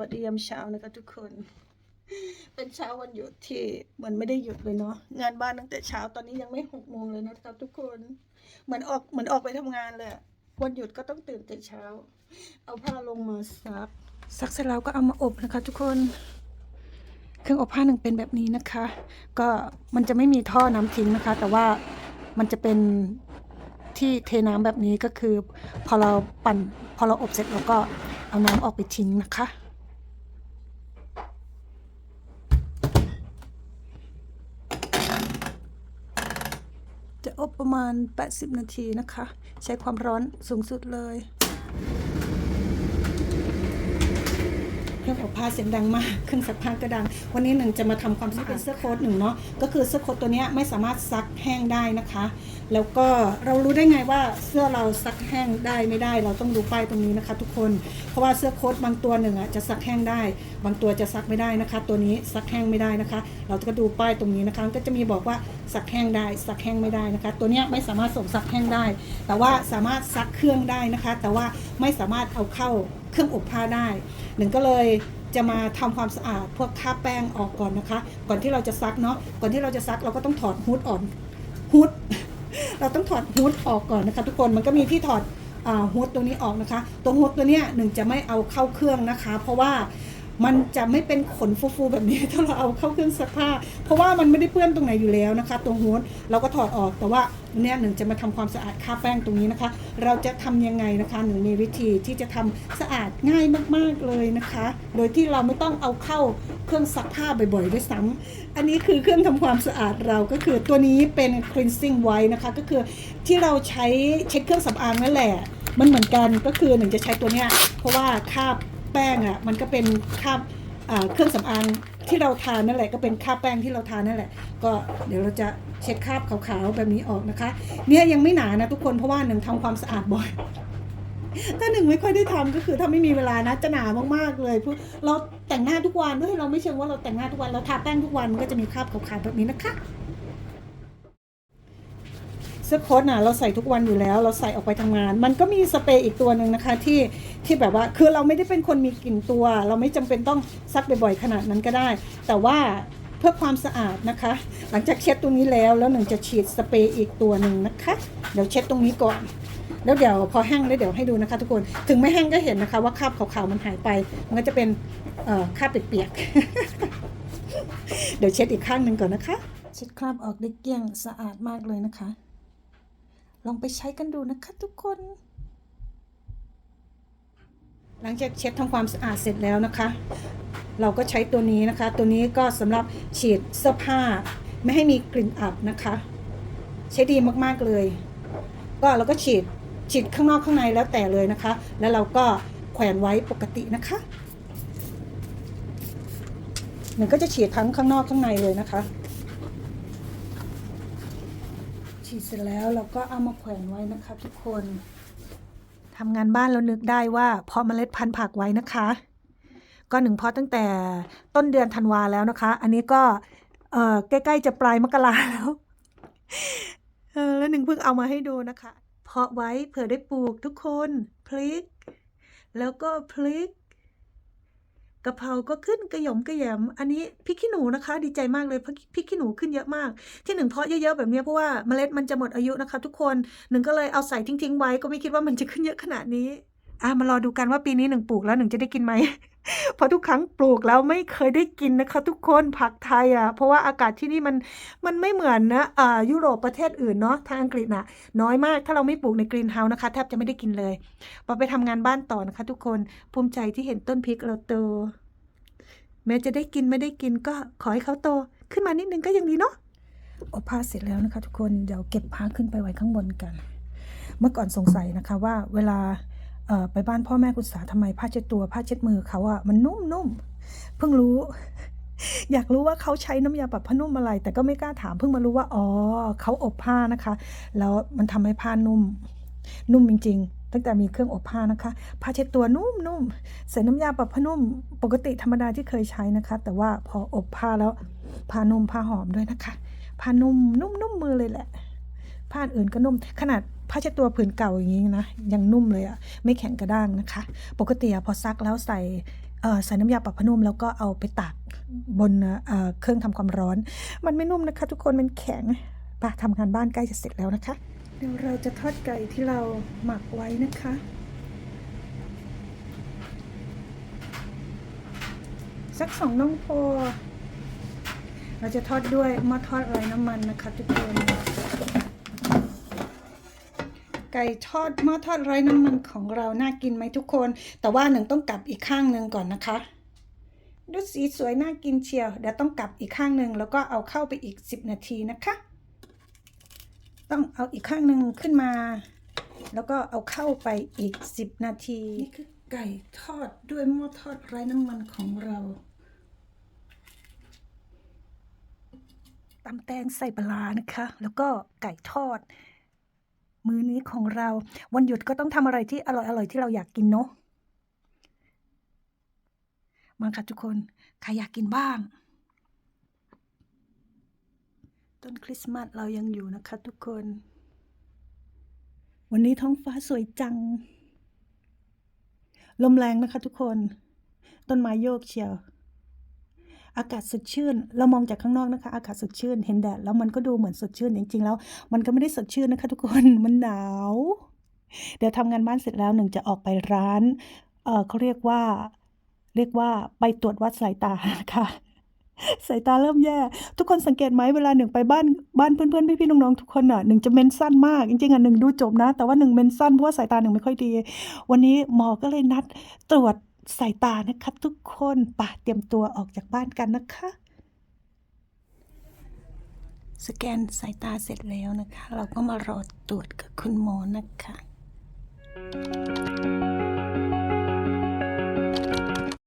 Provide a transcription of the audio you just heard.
วัสดียามเช้านะคะทุกคน เป็นเช้าวันหยุดที่เหมือนไม่ได้หยุดเลยเนาะงานบ้านตั้งแต่เช้าตอนนี้ยังไม่หกโมงเลยนะครับ ทุกคน เหมือนออกเหมือนออกไปทำงานเลยวันหยุดก็ต้องตื่นแต่เช้า เอาผ้าลงมาซักซักเสร็จแล้วก็เอามาอบนะคะ ทุกคนเครื่องอบผ้าหนึ่งเป็นแบบนี้นะคะ ก็มันจะไม่มีท่อน้ำทิ้งนะคะ แต่ว่ามันจะเป็นที่เทน้ำแบบนี้ก็คือ พอเราปั่น พอเราอบเสร็จเราก็เอาน้ำออกไปทิ้งนะคะ จะอบประมาณ 80 นาทีนะคะ ใช้ความร้อนสูงสุดเลย เครื่องอบผ้าเสียงดังมากเครื่องซักผ้าก็ดัง วันนี้หนึ่งจะมาทำความสะอาดเป็นเสื้อโค้ทหนึ่งเนาะก็คือเสื้อโค้ทตัวเนี้ยไม่สามารถซักแห้งได้นะคะ แล้วก็เรารู้ได้ไงว่าเสื้อเราซักแห้งได้ไม่ได้ เราต้องดูป้ายตรงนี้นะคะ ทุกคนเพราะว่าเสื้อโค้ทบางตัวหนึ่งอะจะซักแห้งได้ บางตัวจะซักไม่ได้นะคะ ตัวนี้ซักแห้งไม่ได้นะคะ เราก็ดูป้ายตรงนี้นะคะก็จะมีบอกว่าซักแห้งได้ซักแห้งไม่ได้นะคะ ตัวเนี้ยไม่สามารถส่งซักแห้งได้ แต่ว่าสามารถซักเครื่องได้นะคะ แต่ว่าไม่สามารถเอาเข้า เครื่องอบผ้าได้หนึ่งก็เลยจะมาทำความสะอาดพวกคราบแป้งออกก่อนนะคะ ก่อนที่เราจะซักเนาะก่อนที่เราจะซักเราก็ต้องถอดฮูดออกฮูดเราต้องถอดฮูดออกก่อนนะคะ ทุกคนมันก็มีที่ถอดฮูดตัวนี้ออกนะคะ ตัวฮูดตัวเนี้ยหนึ่งจะไม่เอาเข้าเครื่องนะคะ เพราะว่า มันจะไม่เป็นขนฟูๆแบบนี้ถ้าเราเอาเข้าเครื่องซักผ้า เพราะว่ามันไม่ได้เปื้อนตรงไหนอยู่แล้วนะคะตัวฮูดเราก็ถอดออกแต่ว่าเนี่ยหนึ่งจะมาทำความสะอาดคราบแป้งตรงนี้นะคะ เราจะทำยังไงนะคะหนึ่งมีวิธีที่จะทำสะอาดง่ายมากๆเลยนะคะ โดยที่เราไม่ต้องเอาเข้าเครื่องซักผ้าบ่อยๆด้วยซ้ำอันนี้คือเครื่องทำความสะอาดเราก็คือตัวนี้เป็น cleansing white นะคะก็คือที่เราใช้เช็ดเครื่องสำอางนั่นแหละมันเหมือนกันก็คือหนึ่งจะใช้ตัวเนี้ยเพราะว่าคราบ แป้งอะมันก็เป็นคราบเครื่องสำอางที่เราทานนั่นแหละก็เป็นคราบแป้งที่เราทานนั่นแหละ ก็เดี๋ยวเราจะเช็ดคราบขาวๆแบบนี้ออกนะคะ เนี่ยยังไม่หนานะทุกคนเพราะว่าหนึ่งทำความสะอาดบ่อยถ้าหนึ่งไม่ค่อยได้ทำก็คือถ้าไม่มีเวลานะจะหนามากๆเลยพูดเราแต่งหน้าทุกวันด้วยเราไม่เชิงว่าเราแต่งหน้าทุกวันเราทาแป้งทุกวันมันก็จะมีคราบขาวๆแบบนี้นะคะ เสื้อโค้ทน่ะเราใส่ทุกวันอยู่แล้ว เราใส่ออกไปทำงาน มันก็มีสเปรย์อีกตัวหนึ่งนะคะที่ที่แบบว่าคือเราไม่ได้เป็นคนมีกลิ่นตัว เราไม่จำเป็นต้องซักบ่อยๆขนาดนั้นก็ได้ แต่ว่าเพื่อความสะอาดนะคะ หลังจากเช็ดตรงนี้แล้วแล้วหนึ่งจะฉีดสเปรย์อีกตัวหนึ่งนะคะ เดี๋ยวเช็ดตรงนี้ก่อน แล้วเดี๋ยวพอแห้งแล้วเดี๋ยวให้ดูนะคะ ทุกคนถึงไม่แห้งก็เห็นนะคะ ว่าคราบขาวๆมันหายไป มันก็จะเป็นคราบเปียกๆเดี๋ยวเช็ดอีกข้างหนึ่งก่อนนะคะ เช็ดคราบออกได้เกลี้ยงสะอาดมากเลยนะคะ ลองไปใช้กันดูนะคะทุกคน หลังจากเช็ดทำความสะอาดเสร็จแล้วนะคะ เราก็ใช้ตัวนี้นะคะ ตัวนี้ก็สำหรับฉีดเสื้อผ้า ไม่ให้มีกลิ่นอับนะคะ ใช้ดีมากๆเลย ก็เราก็ฉีดฉีดข้างนอกข้างในแล้วแต่เลยนะคะ แล้วเราก็แขวนไว้ปกตินะคะหนึ่งก็จะฉีดทั้งข้างนอกข้างในเลยนะคะ ฉีดเสร็จแล้วเราก็เอามาแขวนไว้นะคะทุกคนทำงานบ้านแล้วนึกได้ว่าเพาะเมล็ดพันธุ์ผักไว้นะคะ ก็หนึ่งเพาะตั้งแต่ต้นเดือนธันวาแล้วนะคะ อันนี้ก็เออใกล้ๆจะปลายมกราแล้วเออแล้วหนึ่งเพิ่งเอามาให้ดูนะคะ เพาะไว้เผื่อได้ปลูกทุกคนพลิก แล้วก็พลิก กะเพราก็ขึ้นกระหย่มกระแหยม อันนี้พริกขี้หนูนะคะ ดีใจมากเลยเพราะพริกขี้หนูขึ้นเยอะมาก ที่หนึ่งเพาะเยอะๆแบบนี้เพราะว่าเมล็ดมันจะหมดอายุนะคะ ทุกคนหนึ่งก็เลยเอาใส่ทิ้งๆไว้ก็ไม่คิดว่ามันจะขึ้นเยอะขนาดนี้ อะมารอดูกันว่าปีนี้หนึ่งปลูกแล้วหนึ่งจะได้กินไหม เพราะทุกครั้งปลูกแล้วไม่เคยได้กินนะคะ ทุกคนผักไทยอะ เพราะว่าอากาศที่นี่มันมันไม่เหมือนนะอ่ายุโรปประเทศอื่นเนาะทางอังกฤษน่ะ น้อยมากถ้าเราไม่ปลูกในกรีนเฮาส์นะคะ แทบจะไม่ได้กินเลยพอไปทำงานบ้านต่อนะคะ ทุกคนภูมิใจที่เห็นต้นพริกเราโตแม้จะได้กินไม่ได้กินก็ขอให้เขาโต ขึ้นมานิดนึงก็ยังดีเนาะอบผ้าเสร็จแล้วนะคะ ทุกคนเดี๋ยวเก็บผ้าขึ้นไปไว้ข้างบนกัน เมื่อก่อนสงสัยนะคะว่าเวลา ไปบ้านพ่อแม่คุณสาทำไมผ้าเช็ดตัวผ้าเช็ดมือเขาอะมันนุ่มๆเพิ่งรู้ อยากรู้ว่าเขาใช้น้ำยาปรับผ้านุ่มอะไร แต่ก็ไม่กล้าถามเพิ่งมารู้ว่าอ๋อเขาอบผ้านะคะ แล้วมันทำให้ผ้านุ่ม นุ่มจริง ๆ ตั้งแต่มีเครื่องอบผ้านะคะผ้าเช็ดตัวนุ่มๆใส่น้ำยาปรับผ้านุ่ม ปกติธรรมดาที่เคยใช้นะคะ แต่ว่าพออบผ้าแล้วผ้านุ่มผ้าหอมด้วยนะคะผ้านุ่มนุ่มนุ่มมือเลยแหละ ผ้าอื่นก็นุ่ม ขนาดผ้าเช็ดตัวผืนเก่าอย่างนี้นะ ยังนุ่มเลยอะไม่แข็งกระด้างนะคะ ปกติอะพอซักแล้วใส่ใส่น้ำยาปรับผ้านุ่มแล้วก็เอาไปตากบนเอ่อเครื่องทำความร้อน มันไม่นุ่มนะคะ ทุกคนมันแข็งปะทำงานบ้านใกล้จะเสร็จแล้วนะคะ เดี๋ยวเราจะทอดไก่ที่เราหมักไว้นะคะ สักสองน่องพอเราจะทอดด้วยหม้อทอดไร้น้ำมันนะคะทุกคน ไก่ทอดหม้อทอดไร้น้ำมันของเราน่ากินไหมทุกคน แต่ว่าหนึ่งต้องกลับอีกข้างหนึ่งก่อนนะคะ ดูสีสวยน่ากินเชียวเดี๋ยวต้องกลับอีกข้างหนึ่งแล้วก็เอาเข้าไปอีก 10 นาทีนะคะ ต้องเอาอีกข้างหนึ่งขึ้นมา แล้วก็เอาเข้าไปอีก 10 นาทีนี่คือไก่ทอดด้วยหม้อทอดไร้น้ำมันของเราตำแตงใส่ปลาร้านะคะ แล้วก็ไก่ทอด มื้อนี้ของเรา วันหยุดก็ต้องทำอะไรที่อร่อยๆที่เราอยากกินเนาะมาค่ะทุกคน ใครอยากกินบ้าง ต้นคริสต์มาสเรายังอยู่นะคะทุกคน วันนี้ท้องฟ้าสวยจัง ลมแรงนะคะทุกคน ต้นไม้โยกเชียว อากาศสดชื่น เรามองจากข้างนอกนะคะ อากาศสดชื่น เห็นแดดแล้วมันก็ดูเหมือนสดชื่นจริงๆ แล้ว มันก็ไม่ได้สดชื่นนะคะทุกคน มันหนาว เดี๋ยวทำงานบ้านเสร็จแล้วหนึ่งจะออกไปร้าน เออเขาเรียกว่า เรียกว่าไปตรวจวัดสายตาค่ะสายตาเริ่มแย่ ทุกคนสังเกตไหมเวลาหนึ่งไปบ้านบ้านเพื่อนๆพี่ๆน้องๆทุกคนอะหนึ่งจะเมนสั้นมาก จริงๆอะหนึ่งดูจบนะ แต่ว่าหนึ่งเมนสั้นเพราะว่าสายตาหนึ่งไม่ค่อยดี วันนี้หมอก็เลยนัดตรวจ สายตานะคะทุกคนปะเตรียมตัวออกจากบ้านกันนะคะ สแกนสายตาเสร็จแล้วนะคะ เราก็มารอตรวจกับคุณหมอนะคะ